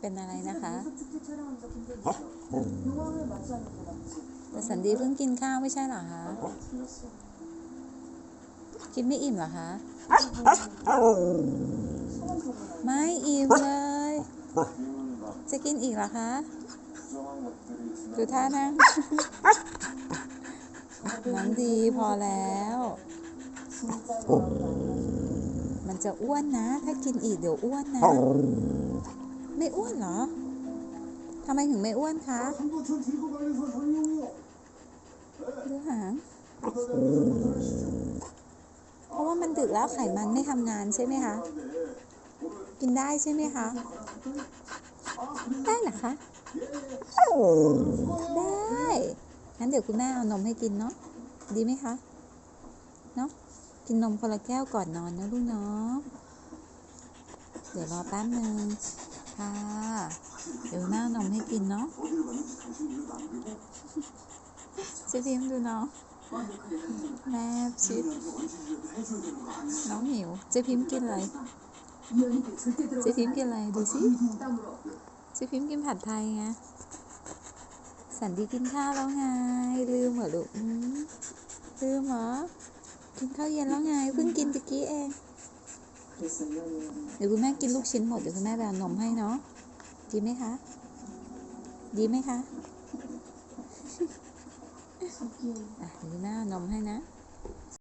เป็นอะไรนะคะแต่สันดีเพิ่งกินข้าวไม่ใช่หรอคะกินไม่อิ่มหรอคะไม่อิ่มเลยจะกินอีกหรอคะดูท่านั่งน้ำดีพอแล้ว จะอ้วนนะ ถ้ากินอีกเดี๋ยวอ้วนนะ ไม่อ้วนเหรอทำไมถึงไม่อ้วนคะดูหางเพราะว่ามันดึกแล้วไขมันไม่ทำงานใช่ไหมคะ กินได้ใช่ไหมคะ ได้เหรอคะ ได้ งั้นเดี๋ยวคุณแม่เอานมให้กินเนาะ ดีไหมคะ เนาะ กินนมคนละแก้วก่อนนอนนะลูกน้องเดี๋ยวรอแป๊บหนึ่งค่ะ เดี๋ยวน้านมให้กินเนาะเจ๊ดิมดูน้องแม่ชิดน้องหิวเจ๊พิมพ์กินอะไรเจ๊พิมพ์กินอะไรดูสิเจ๊พิมพ์กินผัดไทยไงสันดีกินข้าวแล้วไง ลืมเหรอลูกลืมเหรอ กินข้าวเย็นแล้วไงเพิ่งกินตะกี้เอง เดี๋ยวคุณแม่กินลูกชิ้นหมดเดี๋ยวคุณแม่ไปเอานมให้เนาะดีไหมคะ ดีไหมคะอะดี๋ยวานมให้นะ